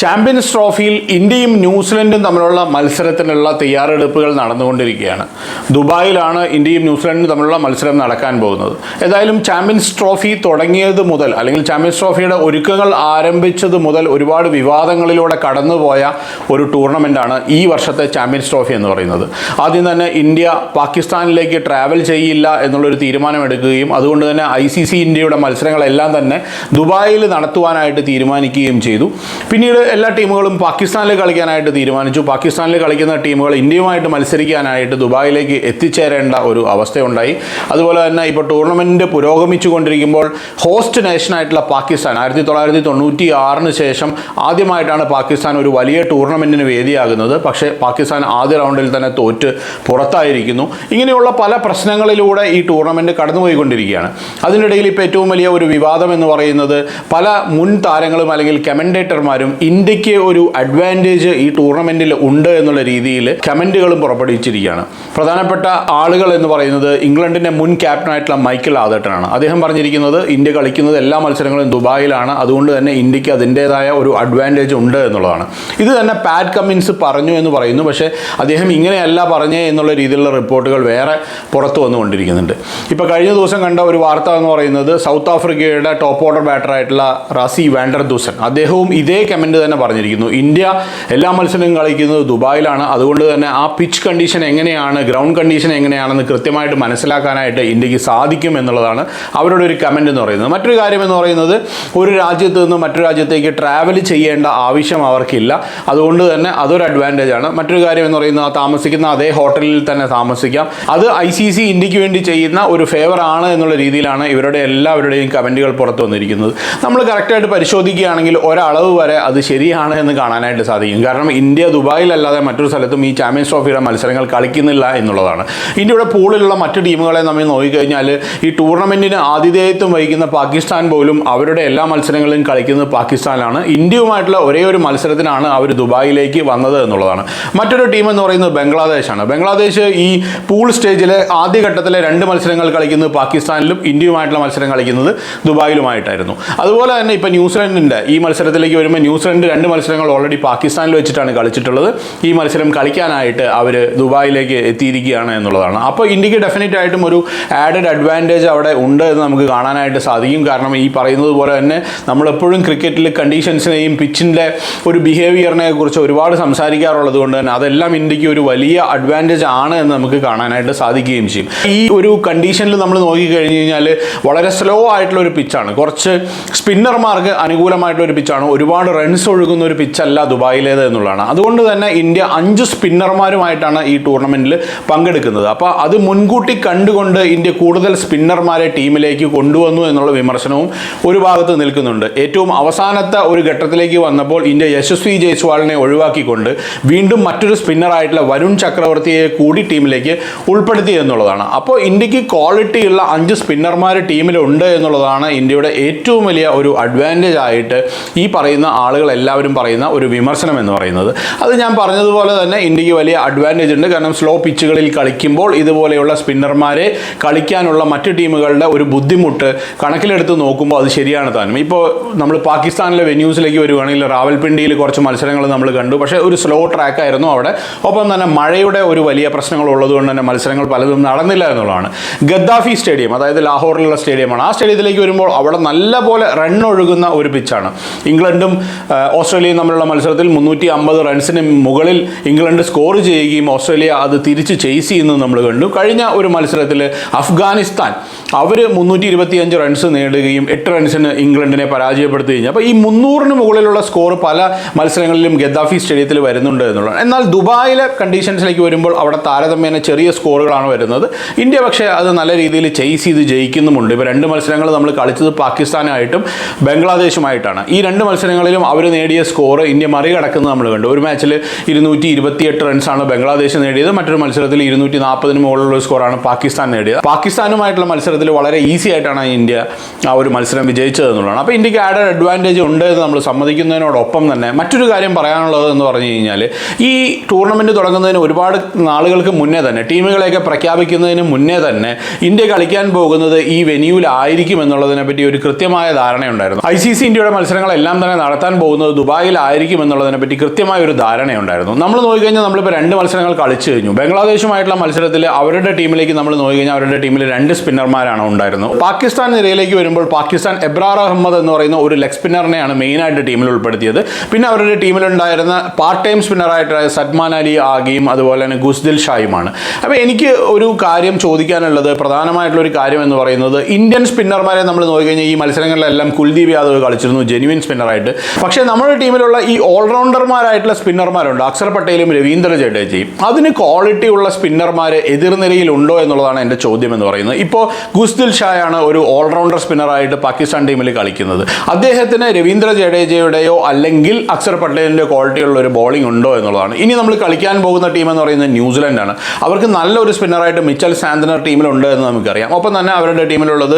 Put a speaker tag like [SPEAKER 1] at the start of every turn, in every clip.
[SPEAKER 1] Champions ട്രോഫിയിൽ ഇന്ത്യയും ന്യൂസിലൻഡും തമ്മിലുള്ള മത്സരത്തിനുള്ള തയ്യാറെടുപ്പുകൾ നടന്നുകൊണ്ടിരിക്കുകയാണ്. ദുബായിലാണ് ഇന്ത്യയും ന്യൂസിലൻഡും തമ്മിലുള്ള മത്സരം നടക്കാൻ പോകുന്നത്. ഏതായാലും ചാമ്പ്യൻസ് ട്രോഫി തുടങ്ങിയത് മുതൽ അല്ലെങ്കിൽ ചാമ്പ്യൻസ് ട്രോഫിയുടെ ഒരുക്കങ്ങൾ ആരംഭിച്ചത് മുതൽ ഒരുപാട് വിവാദങ്ങളിലൂടെ കടന്നുപോയ ഒരു ടൂർണമെന്റാണ് ഈ വർഷത്തെ ചാമ്പ്യൻസ് ട്രോഫി എന്ന് പറയുന്നത്. ആദ്യം തന്നെ ഇന്ത്യ പാകിസ്ഥാനിലേക്ക് ട്രാവൽ ചെയ്യില്ല എന്നുള്ളൊരു തീരുമാനമെടുക്കുകയും അതുകൊണ്ട് തന്നെ ഐ സി സി ഇന്ത്യയുടെ മത്സരങ്ങളെല്ലാം തന്നെ ദുബായിൽ നടത്തുവാനായിട്ട് തീരുമാനിക്കുകയും ചെയ്തു. പിന്നീട് എല്ലാ ടീമുകളും പാകിസ്ഥാനിൽ കളിക്കാനായിട്ട് തീരുമാനിച്ചു. പാകിസ്ഥാനിൽ കളിക്കുന്ന ടീമുകൾ ഇന്ത്യയുമായിട്ട് മത്സരിക്കാനായിട്ട് ദുബായിലേക്ക് എത്തിച്ചേരേണ്ട ഒരു അവസ്ഥയുണ്ടായി. അതുപോലെ തന്നെ ഇപ്പോൾ ടൂർണമെന്റ് പുരോഗമിച്ചുകൊണ്ടിരിക്കുമ്പോൾ ഹോസ്റ്റ് നേഷനായിട്ടുള്ള പാകിസ്ഥാൻ ആയിരത്തി തൊള്ളായിരത്തി തൊണ്ണൂറ്റി ആറിന് ശേഷം ആദ്യമായിട്ടാണ് പാകിസ്ഥാൻ ഒരു വലിയ ടൂർണമെന്റിന് വേദിയാകുന്നത്. പക്ഷേ പാകിസ്ഥാൻ ആദ്യ റൗണ്ടിൽ തന്നെ തോറ്റ് പുറത്തായിരിക്കുന്നു. ഇങ്ങനെയുള്ള പല പ്രശ്നങ്ങളിലൂടെ ഈ ടൂർണമെന്റ് കടന്നുപോയിക്കൊണ്ടിരിക്കുകയാണ്. അതിനിടയിൽ ഇപ്പോൾ ഏറ്റവും വലിയ ഒരു വിവാദം എന്ന് പറയുന്നത് പല മുൻ താരങ്ങളും അല്ലെങ്കിൽ കമന്റേറ്റർമാരും ഇന്ത്യയ്ക്ക് ഒരു അഡ്വാന്റേജ് ഈ ടൂർണമെന്റിൽ ഉണ്ട് എന്നുള്ള രീതിയിൽ കമന്റുകളും പുറപ്പെടുവിച്ചിരിക്കുകയാണ്. പ്രധാനപ്പെട്ട ആളുകൾ എന്ന് പറയുന്നത് ഇംഗ്ലണ്ടിന്റെ മുൻ ക്യാപ്റ്റനായിട്ടുള്ള മൈക്കിൾ ആദട്ടനാണ്. അദ്ദേഹം പറഞ്ഞിരിക്കുന്നത് ഇന്ത്യ കളിക്കുന്നത് എല്ലാ മത്സരങ്ങളും ദുബായിലാണ്. അതുകൊണ്ട് തന്നെ ഇന്ത്യയ്ക്ക് അതിന്റേതായ ഒരു അഡ്വാന്റേജ് ഉണ്ട് എന്നുള്ളതാണ്. ഇത് തന്നെ പാറ്റ് കമ്മിൻസ് പറഞ്ഞു എന്ന് പറയുന്നു. പക്ഷേ അദ്ദേഹം ഇങ്ങനെയല്ല പറഞ്ഞേ എന്നുള്ള രീതിയിലുള്ള റിപ്പോർട്ടുകൾ വേറെ പുറത്തു വന്നുകൊണ്ടിരിക്കുന്നുണ്ട്. ഇപ്പോൾ കഴിഞ്ഞ ദിവസം കണ്ട ഒരു വാർത്ത എന്ന് പറയുന്നത് സൗത്ത് ആഫ്രിക്കയുടെ ടോപ്പ് ഓർഡർ ബാറ്ററായിട്ടുള്ള റാസി വാൻഡർ ദൂസൻ അദ്ദേഹവും ഇതേ കമന്റ് തന്നെ പറഞ്ഞിരിക്കുന്നു. ഇന്ത്യ എല്ലാ മത്സരവും കളിക്കുന്നത് ദുബായിലാണ്. അതുകൊണ്ട് തന്നെ ആ പിച്ച് കണ്ടീഷൻ എങ്ങനെയാണ് ഗ്രൗണ്ട് കണ്ടീഷൻ എങ്ങനെയാണെന്ന് കൃത്യമായിട്ട് മനസ്സിലാക്കാനായിട്ട് ഇന്ത്യയ്ക്ക് സാധിക്കും എന്നുള്ളതാണ് അവരുടെ ഒരു കമന്റ് എന്ന് പറയുന്നത്. മറ്റൊരു കാര്യം എന്ന് പറയുന്നത് ഒരു രാജ്യത്ത് നിന്ന് മറ്റൊരു രാജ്യത്തേക്ക് ട്രാവൽ ചെയ്യേണ്ട ആവശ്യം അവർക്കില്ല. അതുകൊണ്ട് തന്നെ അതൊരു അഡ്വാന്റേജ് ആണ്. മറ്റൊരു കാര്യം എന്ന് പറയുന്നത് താമസിക്കുന്ന അതേ ഹോട്ടലിൽ തന്നെ താമസിക്കാം. അത് ഐ സി സി ഇന്ത്യയ്ക്ക് വേണ്ടി ചെയ്യുന്ന ഒരു ഫേവർ ആണ് എന്നുള്ള രീതിയിലാണ് ഇവരുടെ എല്ലാവരുടെയും കമന്റുകൾ പുറത്തു വന്നിരിക്കുന്നത്. നമ്മൾ കറക്റ്റായിട്ട് പരിശോധിക്കുകയാണെങ്കിൽ ഒരളവ് വരെ അത് ശരിയാണ് എന്ന് കാണാനായിട്ട് സാധിക്കും. കാരണം ഇന്ത്യ ദുബായിലല്ലാതെ മറ്റൊരു സ്ഥലത്തും ഈ ചാമ്പ്യൻസ് ട്രോഫിയുടെ മത്സരങ്ങൾ കളിക്കുന്നില്ല എന്നുള്ളതാണ്. ഇന്ത്യയുടെ പൂളിലുള്ള മറ്റു ടീമുകളെ നമ്മൾ നോക്കിക്കഴിഞ്ഞാൽ ഈ ടൂർണമെന്റിന് ആതിഥേയത്വം വഹിക്കുന്ന പാകിസ്ഥാൻ പോലും അവരുടെ എല്ലാ മത്സരങ്ങളിലും കളിക്കുന്നത് പാകിസ്ഥാനാണ് ഇന്ത്യയുമായിട്ടുള്ള ഒരേ ഒരു മത്സരത്തിനാണ് അവർ ദുബായിലേക്ക് വന്നത് എന്നുള്ളതാണ്. മറ്റൊരു ടീം എന്ന് പറയുന്നത് ബംഗ്ലാദേശാണ്. ബംഗ്ലാദേശ് ഈ പൂൾ സ്റ്റേജിലെ ആദ്യഘട്ടത്തിലെ രണ്ട് മത്സരങ്ങൾ കളിക്കുന്നത് പാകിസ്ഥാനിലും ഇന്ത്യയുമായിട്ടുള്ള മത്സരം കളിക്കുന്നത് ദുബായിലുമായിട്ടായിരുന്നു. അതുപോലെ തന്നെ ഇപ്പോൾ ന്യൂസിലൻഡിന്റെ ഈ മത്സരത്തിലേക്ക് വരുമ്പോൾ ന്യൂസിലൻഡ് രണ്ട് മത്സരങ്ങൾ ഓൾറെഡി പാകിസ്ഥാനിൽ വെച്ചിട്ടാണ് കളിച്ചിട്ടുള്ളത്. ഈ മത്സരം കളിക്കാനായിട്ട് അവർ ദുബായിലേക്ക് എത്തിയിരിക്കുകയാണ് എന്നുള്ളതാണ്. അപ്പോൾ ഇന്ത്യയ്ക്ക് ഡെഫിനറ്റ് ആയിട്ടും ഒരു ആഡഡ് അഡ്വാന്റേജ് അവിടെ ഉണ്ട് എന്ന് നമുക്ക് കാണാനായിട്ട് സാധിക്കും. കാരണം ഈ പറയുന്നത് പോലെ തന്നെ നമ്മളെപ്പോഴും ക്രിക്കറ്റിൽ കണ്ടീഷൻസിനെയും പിച്ചിന്റെ ഒരു ബിഹേവിയറിനെ കുറിച്ച് ഒരുപാട് സംസാരിക്കാറുള്ളത് കൊണ്ട് തന്നെ അതെല്ലാം ഇന്ത്യയ്ക്ക് ഒരു വലിയ അഡ്വാന്റേജ് ആണ് എന്ന് നമുക്ക് കാണാനായിട്ട് സാധിക്കുകയും ചെയ്യും. ഈ ഒരു കണ്ടീഷനിൽ നമ്മൾ നോക്കിക്കഴിഞ്ഞ് കഴിഞ്ഞാൽ വളരെ സ്ലോ ആയിട്ടുള്ള ഒരു പിച്ചാണ് കുറച്ച് സ്പിന്നർമാർക്ക് അനുകൂലമായിട്ടുള്ള ഒരു പിച്ചാണ് ഒരുപാട് റൺസ് ഒഴുകുന്ന ഒരു പിച്ചല്ല ദുബായിലേത് എന്നുള്ളതാണ്. അതുകൊണ്ട് തന്നെ ഇന്ത്യ അഞ്ച് സ്പിന്നർമാരുമായിട്ടാണ് ഈ ടൂർണമെന്റിൽ പങ്കെടുക്കുന്നത്. അപ്പോൾ അത് മുൻകൂട്ടി കണ്ടുകൊണ്ട് ഇന്ത്യ കൂടുതൽ സ്പിന്നർമാരെ ടീമിലേക്ക് കൊണ്ടുവന്നു എന്നുള്ള വിമർശനവും ഒരു ഭാഗത്ത് നിൽക്കുന്നുണ്ട്. ഏറ്റവും അവസാനത്തെ ഒരു ഘട്ടത്തിലേക്ക് വന്നപ്പോൾ ഇന്ത്യ യശസ്വി ജയ്സ്വാളിനെ ഒഴിവാക്കിക്കൊണ്ട് വീണ്ടും മറ്റൊരു സ്പിന്നറായിട്ടുള്ള വരുൺ ചക്രവർത്തിയെ കൂടി ടീമിലേക്ക് ഉൾപ്പെടുത്തി എന്നുള്ളതാണ്. അപ്പോൾ ഇന്ത്യയ്ക്ക് ക്വാളിറ്റിയുള്ള അഞ്ച് സ്പിന്നർമാർ ടീമിലുണ്ട് എന്നുള്ളതാണ് ഇന്ത്യയുടെ ഏറ്റവും വലിയ ഒരു അഡ്വാന്റേജ് ആയിട്ട് ഈ പറയുന്ന ആളുകൾ എല്ലാവരും പറയുന്ന ഒരു വിമർശനം എന്ന് പറയുന്നത്. അത് ഞാൻ പറഞ്ഞതുപോലെ തന്നെ ഇന്ത്യയ്ക്ക് വലിയ അഡ്വാന്റേജ് ഉണ്ട്. കാരണം സ്ലോ പിച്ചുകളിൽ കളിക്കുമ്പോൾ ഇതുപോലെയുള്ള സ്പിന്നർമാരെ കളിക്കാനുള്ള മറ്റു ടീമുകളുടെ ഒരു ബുദ്ധിമുട്ട് കണക്കിലെടുത്ത് നോക്കുമ്പോൾ അത് ശരിയാണ് താനും. ഇപ്പോൾ നമ്മൾ പാകിസ്ഥാനിലെ വെന്യൂസിലേക്ക് വരുവാണെങ്കിൽ റാവൽപിണ്ടിയിൽ കുറച്ച് മത്സരങ്ങൾ നമ്മൾ കണ്ടു. പക്ഷേ ഒരു സ്ലോ ട്രാക്കായിരുന്നു അവിടെ. ഒപ്പം തന്നെ മഴയുടെ ഒരു വലിയ പ്രശ്നങ്ങൾ ഉള്ളതുകൊണ്ട് തന്നെ മത്സരങ്ങൾ പലതും നടന്നില്ല എന്നുള്ളതാണ്. ഗദ്ദാഫി സ്റ്റേഡിയം അതായത് ലാഹോറിലുള്ള സ്റ്റേഡിയമാണ്. ആ സ്റ്റേഡിയത്തിലേക്ക് വരുമ്പോൾ അവിടെ നല്ല പോലെ റൺ ഒഴുകുന്ന ഒരു പിച്ചാണ് ഇംഗ്ലണ്ടും ഓസ്ട്രേലിയയും തമ്മിലുള്ള മത്സരത്തിൽ മുന്നൂറ്റി അമ്പത് റൺസിന് മുകളിൽ ഇംഗ്ലണ്ട് സ്കോർ ചെയ്യുകയും ഓസ്ട്രേലിയ അത് തിരിച്ച് ചെയ്സ് ചെയ്യുന്നത് നമ്മൾ കണ്ടു. കഴിഞ്ഞ ഒരു മത്സരത്തിൽ അഫ്ഗാനിസ്ഥാൻ അവർ മുന്നൂറ്റി ഇരുപത്തിയഞ്ച് റൺസ് നേടുകയും എട്ട് റൺസിന് ഇംഗ്ലണ്ടിനെ പരാജയപ്പെടുത്തി പരാജയപ്പെടുത്തുകയും അപ്പോൾ ഈ മുന്നൂറിന് മുകളിലുള്ള സ്കോർ പല മത്സരങ്ങളിലും ഗദ്ദാഫി സ്റ്റേഡിയത്തിൽ വരുന്നുണ്ട് എന്നുള്ളതാണ്. എന്നാൽ ദുബായിലെ കണ്ടീഷൻസിലേക്ക് വരുമ്പോൾ അവിടെ താരതമ്യേന ചെറിയ സ്കോറുകളാണ് വരുന്നത്. ഇന്ത്യ പക്ഷേ അത് നല്ല രീതിയിൽ ചെയ്സ് ചെയ്ത് ജയിക്കുന്നുമുണ്ട്. ഇപ്പോൾ രണ്ട് മത്സരങ്ങൾ നമ്മൾ കളിച്ചത് പാകിസ്ഥാനായിട്ടും ബംഗ്ലാദേശുമായിട്ടാണ്. ഈ രണ്ട് മത്സരങ്ങളിലും അവർ നേടിയ സ്കോർ ഇന്ത്യ മറികടക്കുന്നത് നമ്മൾ കണ്ടു. ഒരു മാച്ചിൽ ഇരുന്നൂറ്റി ഇരുപത്തിയെട്ട് റൺസാണ് ബംഗ്ലാദേശ് നേടിയത്. മറ്റൊരു മത്സരത്തിൽ ഇരുന്നൂറ്റി നാൽപ്പതിന് മുകളിലുള്ള സ്കോറാണ് പാകിസ്ഥാൻ നേടിയത്. പാകിസ്ഥാനുമായിട്ടുള്ള മത്സരത്തിൽ വളരെ ഈസി ആയിട്ടാണ് ഇന്ത്യ ആ ഒരു മത്സരം വിജയിച്ചത് എന്നുള്ളതാണ്. അപ്പോൾ ഇന്ത്യയ്ക്ക് ആഡ് അഡ്വാന്റേജ് ഉണ്ട് എന്ന് നമ്മൾ സമ്മതിക്കുന്നതിനോടൊപ്പം തന്നെ മറ്റൊരു കാര്യം പറയാനുള്ളത് എന്ന് പറഞ്ഞു കഴിഞ്ഞാൽ ഈ ടൂർണമെന്റ് തുടങ്ങുന്നതിന് ഒരുപാട് നാളുകൾക്ക് മുന്നേ തന്നെ ടീമുകളെയൊക്കെ പ്രഖ്യാപിക്കുന്നതിന് മുന്നേ തന്നെ ഇന്ത്യ കളിക്കാൻ പോകുന്നത് ഈ വെന്യൂലായിരിക്കും എന്നുള്ളതിനെ പറ്റി ഒരു കൃത്യമായ ധാരണയുണ്ടായിരുന്നു. ഐ സി സി ഇന്ത്യയുടെ മത്സരങ്ങളെല്ലാം തന്നെ നടത്താൻ പോകുന്നത് ദുബായിലായിരിക്കും എന്നുള്ളതിനെ പറ്റി കൃത്യമായ ഒരു ധാരണയുണ്ടായിരുന്നു. നമ്മൾ നോക്കിക്കഴിഞ്ഞാൽ നമ്മളിപ്പോൾ രണ്ട് മത്സരങ്ങൾ കളിച്ചു കഴിഞ്ഞു. ബംഗ്ലാദേശുമായിട്ടുള്ള മത്സരത്തിൽ അവരുടെ ടീമിലേക്ക് നമ്മൾ നോക്കിക്കഴിഞ്ഞാൽ അവരുടെ ടീമിൽ രണ്ട് സ്പിന്നർമാരാണ് ഉണ്ടായിരുന്നത്. പാകിസ്ഥാൻ നിരയിലേക്ക് വരുമ്പോൾ പാകിസ്ഥാൻ എബ്രാർ അഹമ്മദ് എന്ന് പറയുന്ന ഒരു ലെഗ് സ്പിന്നറിനെയാണ് മെയിനായിട്ട് ടീമിൽ ഉൾപ്പെടുത്തിയത്. പിന്നെ അവരുടെ ടീമിലുണ്ടായിരുന്ന പാർട്ട് ടൈം സ്പിന്നറായിട്ട് സദ്മാൻ അലി ആഗിയും അതുപോലെ തന്നെ ഗുസ്ദിൽ ഷായുമാണ്. അപ്പോൾ എനിക്ക് ഒരു കാര്യം ചോദിക്കാനുള്ളത് പ്രധാനമായിട്ടുള്ള ഒരു കാര്യം എന്ന് പറയുന്നത് ഇന്ത്യൻ സ്പിന്നർമാരെ നമ്മൾ നോക്കിക്കഴിഞ്ഞാൽ ഈ മത്സരങ്ങളിലെല്ലാം കുൽദീപ് യാദവ് കളിച്ചിരുന്നു ജെനുവിൻ സ്പിന്നറായിട്ട് പക്ഷേ നമ്മുടെ ടീമിലുള്ള ഈ ഓൾറൗണ്ടർമാരായിട്ടുള്ള സ്പിന്നർമാരുണ്ട്. അക്ഷർ പട്ടേലും രവീന്ദ്ര ജഡേജയും. അതിന് ക്വാളിറ്റി ഉള്ള സ്പിന്നർമാർ എതിർനിരയിൽ ഉണ്ടോ എന്നുള്ളതാണ് എന്റെ ചോദ്യം എന്ന് പറയുന്നത്. ഇപ്പോൾ ഗുസ്ദിൽ ഷായാണ് ഒരു ഓൾറൗണ്ടർ സ്പിന്നറായിട്ട് പാകിസ്ഥാൻ ടീമിൽ കളിക്കുന്നത്. അദ്ദേഹത്തിന് രവീന്ദ്ര ജഡേജയുടെയോ അല്ലെങ്കിൽ അക്ഷർ പട്ടേലിന്റെ ക്വാളിറ്റിയുള്ള ഒരു ബോളിംഗ് ഉണ്ടോ എന്നുള്ളതാണ്. ഇനി നമ്മൾ കളിക്കാൻ പോകുന്ന ടീം എന്ന് പറയുന്നത് ന്യൂസിലൻഡാണ്. അവർക്ക് നല്ലൊരു സ്പിന്നറായിട്ട് മിച്ചൽ സാന്തനർ ടീമിലുണ്ട് എന്ന് നമുക്കറിയാം. ഒപ്പം തന്നെ അവരുടെ ടീമിലുള്ളത്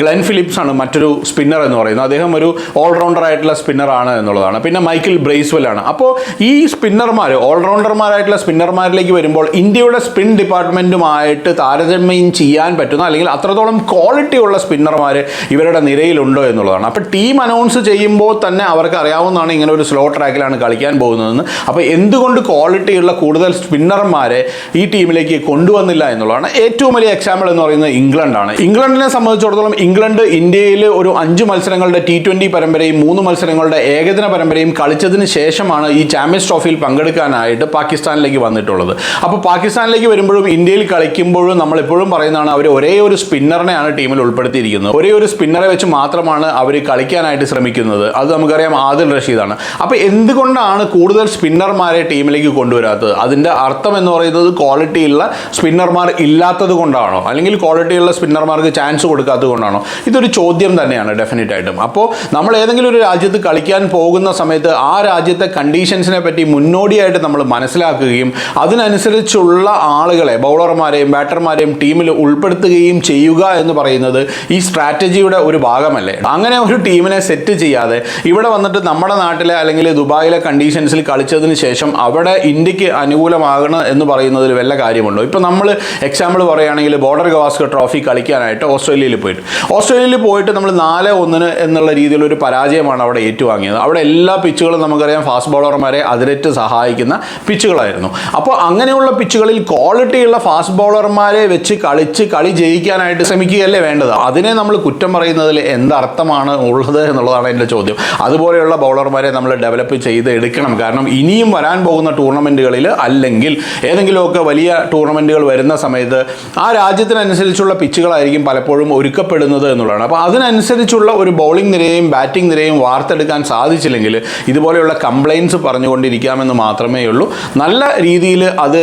[SPEAKER 1] ഗ്ലെൻ ഫിലിപ്സ് ആണ് മറ്റൊരു സ്പിന്നർ എന്ന് പറയുന്നത്. അദ്ദേഹം ഒരു ഓൾറൗണ്ടർ ആയിട്ടുള്ള സ്പിന്നറാണ് എന്നുള്ളതാണ്. പിന്നെ മൈക്കിൾ ബ്രേസ്വെൽ ആണ്. അപ്പോൾ ഈ സ്പിന്നർമാർ ഓൾറൗണ്ടർമാരായിട്ടുള്ള സ്പിന്നർമാരിലേക്ക് വരുമ്പോൾ ഇന്ത്യയുടെ സ്പിൻ ഡിപ്പാർട്ട്മെന്റുമായിട്ട് താരതമ്യം ചെയ്യാൻ പറ്റുന്ന അല്ലെങ്കിൽ അത്രത്തോളം ക്വാളിറ്റി ഉള്ള സ്പിന്നർമാർ ഇവരുടെ നിരയിലുണ്ടോ എന്നുള്ളതാണ്. അപ്പോൾ ടീം അനൗൺസ് ചെയ്യുമ്പോൾ തന്നെ അവർക്ക് അറിയാവുന്നതാണ് ഇങ്ങനെ ഒരു സ്ലോ ട്രാക്കിലാണ് കളിക്കാൻ പോകുന്നതെന്ന്. അപ്പോൾ എന്തുകൊണ്ട് ക്വാളിറ്റിയുള്ള കൂടുതൽ സ്പിന്നർമാരെ ഈ ടീമിലേക്ക് കൊണ്ടുവന്നില്ല എന്നുള്ളതാണ്. ഏറ്റവും വലിയ എക്സാമ്പിൾ എന്ന് പറയുന്നത് ഇംഗ്ലണ്ടാണ് ഇംഗ്ലണ്ടിനെ സംബന്ധിച്ചിടത്തോളം ഇംഗ്ലണ്ട് ഇന്ത്യയിൽ ഒരു അഞ്ച് മത്സരങ്ങളുടെ ടി ട്വന്റി പരമ്പരയും മൂന്ന് മത്സരങ്ങളുടെ ഏകദിന പരമ്പരയും കളിച്ചതിന് ശേഷമാണ് ഈ ചാമ്പ്യൻസ് ട്രോഫിയിൽ പങ്കെടുക്കാനായിട്ട് പാകിസ്ഥാനിലേക്ക് വന്നിട്ടുള്ളത്. അപ്പോൾ പാകിസ്ഥാനിലേക്ക് വരുമ്പോഴും ഇന്ത്യയിൽ കളിക്കുമ്പോഴും നമ്മൾ എപ്പോഴും പറയുന്നതാണ് അവർ ഒരേ ഒരു സ്പിന്നറിനെയാണ് ടീമിൽ ഉൾപ്പെടുത്തിയിരിക്കുന്നത്. ഒരേ ഒരു സ്പിന്നറെ വെച്ച് മാത്രമാണ് അവർ കളിക്കാനായിട്ട് ശ്രമിക്കുന്നത്. അത് നമുക്കറിയാം ആദിൽ റഷീദാണ്. അപ്പോൾ എന്തുകൊണ്ടാണ് കൂടുതൽ സ്പിന്നർമാരെ ടീമിലേക്ക് കൊണ്ടുവരാത്തത്? അതിന്റെ അർത്ഥം എന്ന് പറയുന്നത് ക്വാളിറ്റിയുള്ള സ്പിന്നർമാർ ഇല്ലാത്തത് കൊണ്ടാണോ? അല്ലെങ്കിൽ ക്വാളിറ്റിയുള്ള സ്പിന്നർമാർക്ക് ചാൻസ് കൊടുക്കാത്തത് കൊണ്ടാണോ? ഇതൊരു ചോദ്യം തന്നെയാണ് ഡെഫിനറ്റ് ആയിട്ടും അപ്പോൾ നമ്മൾ ഏതെങ്കിലും ഒരു രാജ്യത്ത് കളിക്കാൻ പോകുന്ന സമയത്ത് ആ രാജ്യത്തെ കണ്ടീഷൻസിനെ പറ്റി മുന്നോടിയായിട്ട് നമ്മൾ മനസ്സിലാക്കുകയും അതിനനുസരിച്ചുള്ള ആളുകളെ ബൗളർമാരെയും ബാറ്റർമാരെയും ടീമിൽ ഉൾപ്പെടുത്തുകയും ചെയ്യുക എന്ന് പറയുന്നത് ഈ സ്ട്രാറ്റജിയുടെ ഒരു ഭാഗമല്ലേ? അങ്ങനെ ഒരു ടീമിനെ സെറ്റ് ചെയ്യാതെ ഇവിടെ വന്നിട്ട് നമ്മുടെ നാട്ടിലെ അല്ലെങ്കിൽ ദുബായിലെ കണ്ടീഷൻസിൽ കളിച്ചതിന് ശേഷം അവിടെ ഇന്ത്യയ്ക്ക് അനുകൂലമാകണം എന്ന് പറയുന്നതിൽ വല്ല കാര്യമുണ്ടോ? ഇപ്പോൾ നമ്മൾ എക്സാമ്പിൾ പറയുകയാണെങ്കിൽ ബോർഡർ ഗവാസ്കർ ട്രോഫി കളിക്കാനായിട്ട് ഓസ്ട്രേലിയയിൽ പോയിട്ട്. ഓസ്ട്രേലിയയിൽ പോയിട്ട് നമ്മൾ നാല് ഒന്നിന് എന്നുള്ള രീതിയിലുള്ള ഒരു പരാജയമാണ് അവിടെ ഏറ്റുവാങ്ങിയത്. അവിടെ എല്ലാ പിച്ചുകളും നമുക്കറിയാം ഫാസ്റ്റ് ബോളർമാരെ അതിരറ്റ് സഹായിക്കുന്ന പിച്ചുകളായിരുന്നു അപ്പോൾ അങ്ങനെയുള്ള പിച്ചുകളിൽ ക്വാളിറ്റിയുള്ള ഫാസ്റ്റ് ബോളർമാരെ വെച്ച് കളിച്ച് കളി ജയിക്കാനായിട്ട് ശ്രമിക്കുകയല്ലേ വേണ്ടത്? അതിനെ നമ്മൾ കുറ്റം പറയുന്നതിൽ എന്തർത്ഥമാണ് ഉള്ളത് എന്നുള്ളതാണ് എന്റെ ചോദ്യം. അതുപോലെയുള്ള ബൗളർമാരെ നമ്മൾ ഡെവലപ്പ് ചെയ്ത് എടുക്കണം. കാരണം ഇനിയും വരാൻ പോകുന്ന ടൂർണമെന്റുകളിൽ അല്ലെങ്കിൽ ഏതെങ്കിലുമൊക്കെ വലിയ ടൂർണമെന്റുകൾ വരുന്ന സമയത്ത് ആ രാജ്യത്തിനനുസരിച്ചുള്ള പിച്ചുകളായിരിക്കും പലപ്പോഴും ഒരുക്കപ്പെടുന്നത് എന്നുള്ളതാണ്. അപ്പോൾ അതിനനുസരിച്ചുള്ള ഒരു ബൗളിംഗ് നിരയും ബാറ്റിംഗ് നിരയും വാർത്തെടുക്കാൻ സാധിച്ചില്ലെങ്കിൽ ഇതുപോലെയുള്ള കംപ്ലയിൻസ് പറഞ്ഞുകൊണ്ടിരിക്കാമെന്ന് മാത്രമേ ഉള്ളൂ. നല്ല രീതിയിൽ അത്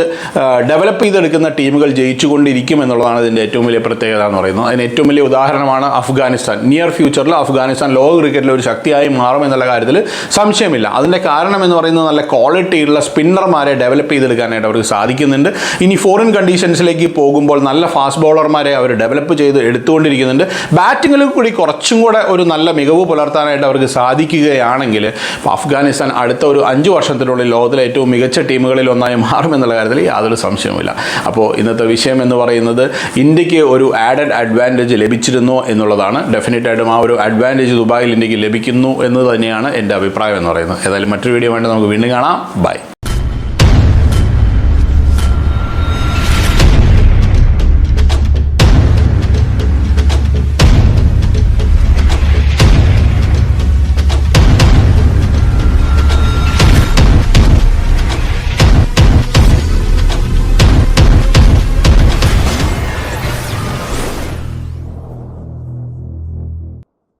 [SPEAKER 1] ഡെവലപ്പ് ചെയ്തെടുക്കുന്ന ടീമുകൾ ജയിച്ചുകൊണ്ടിരിക്കും എന്നുള്ളതാണ് ഇതിന്റെ ഏറ്റവും വലിയ പ്രത്യേകത എന്ന് പറയുന്നത്. അതിന് ഏറ്റവും വലിയ ഉദാഹരണമാണ് അഫ്ഗാനിസ്ഥാൻ. നിയർ ഫ്യൂച്ചറിൽ അഫ്ഗാനിസ്ഥാൻ ലോക ക്രിക്കറ്റിൽ ഒരു ശക്തിയായി മാറും എന്നുള്ള കാര്യത്തിൽ സംശയമില്ല. അതിന്റെ കാരണം എന്ന് പറയുന്നത് നല്ല ക്വാളിറ്റിയുള്ള സ്പിന്നർമാരെ ഡെവലപ്പ് ചെയ്തെടുക്കാനായിട്ട് അവർക്ക് സാധിക്കുന്നുണ്ട്. ഇനി ഫോറിൻ കണ്ടീഷൻസിലേക്ക് പോകുമ്പോൾ നല്ല ഫാസ്റ്റ് ബോളർമാരെ അവർ ഡെവലപ്പ് ചെയ്ത് എടുത്തുകൊണ്ടിരിക്കുന്നുണ്ട്. ബാറ്റിങ്ങിൽ കൂടി കുറച്ചും കൂടെ ഒരു നല്ല മികവ് പുലർത്താനായിട്ട് അവർക്ക് സാധിക്കുകയാണെങ്കിൽ ഇപ്പോൾ അഫ്ഗാനിസ്ഥാൻ അടുത്ത ഒരു അഞ്ച് വർഷത്തിനുള്ളിൽ ലോകത്തിലെ ഏറ്റവും മികച്ച ടീമുകളിൽ ഒന്നായി മാറുമെന്നുള്ള കാര്യത്തിൽ യാതൊരു സംശയവുമില്ല. അപ്പോൾ ഇന്നത്തെ വിഷയം എന്ന് പറയുന്നത് ഇന്ത്യയ്ക്ക് ഒരു ആഡഡ് അഡ്വാന്റേജ് ലഭിച്ചിരുന്നു എന്നുള്ളതാണ്. ഡെഫിനറ്റായിട്ടും ആ ഒരു അഡ്വാന്റേജ് ദുബായിൽ ഇന്ത്യയ്ക്ക് ലഭിക്കുന്നു എന്ന് തന്നെയാണ് എന്റെ അഭിപ്രായം എന്ന് പറയുന്നത്. ഏതായാലും മറ്റൊരു വീഡിയോ വേണ്ടി നമുക്ക് വീണ്ടും കാണാം. ബൈ